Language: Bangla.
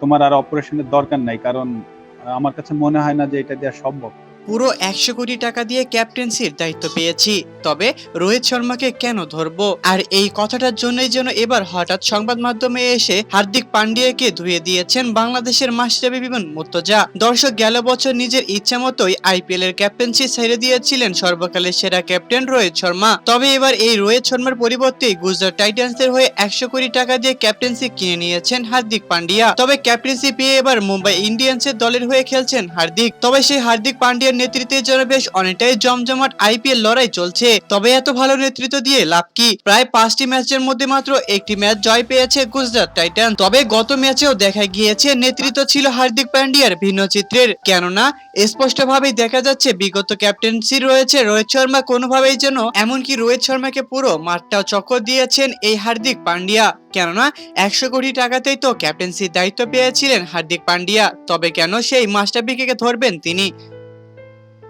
তোমার আর অপারেশনের দরকার নাই, কারণ আমার কাছে মনে হয় না যে এটা দেওয়া সম্ভব। পুরো একশো কোটি টাকা দিয়ে ক্যাপ্টেন্সির দায়িত্ব পেয়েছি। তবে রোহিত শর্মাকে কেন ধরবো? আর এই কথাটার জন্যই যেন এবার হঠাৎ সংবাদ মাধ্যমে এসে হার্দিক পান্ডিয়াকে ধুয়ে দিয়েছেন বাংলাদেশের মাস্টাবি বিমান মুর্তজা। দর্শক, গেল বছর নিজের ইচ্ছা মতোই আইপিএল এর ক্যাপ্টেন্সি ছেড়ে দিয়েছিলেন সর্বকালের সেরা ক্যাপ্টেন রোহিত শর্মা। তবে এবার এই রোহিত শর্মার পরিবর্তে গুজরাট টাইটান্সের হয়ে একশো কোটি টাকা দিয়ে ক্যাপ্টেন্সি কিনে নিয়েছেন হার্দিক পান্ডিয়া। তবে ক্যাপ্টেন্সি পেয়ে এবার মুম্বাই ইন্ডিয়ান্সের দলের হয়ে খেলছেন হার্দিক। তবে সেই হার্দিক পান্ডিয়ার নেতৃত্বে যেন বেশ অনেকটাই জমজমাট আইপিএল লড়াই চলছে। তবে এত ভালো নেতৃত্ব দিয়ে লাভ কি? প্রায় পাঁচটি ম্যাচের মধ্যে মাত্র একটি ম্যাচ জয় পেয়েছে গুজরাট টাইটান তবে গত ম্যাচেও দেখা গিয়েছে, নেতৃত্ব ছিল হার্দিক পান্ডিয়ার ভিন্ন চিত্রের। কেননা, স্পষ্টভাবেই দেখা যাচ্ছে, বিগত ক্যাপ্টেন্সি রয়েছে রোহিত শর্মা। কোনোভাবেই যেন এমনকি রোহিত শর্মাকে পুরো মাঠটাও চক্কর দিয়েছেন এই হার্দিক পান্ডিয়া। কেননা, একশো কোটি টাকাতেই তো ক্যাপ্টেন্সির দায়িত্ব পেয়েছিলেন হার্দিক পান্ডিয়া। তবে কেন সেই মাস্টার মাস্টারবিকে ধরবেন তিনি?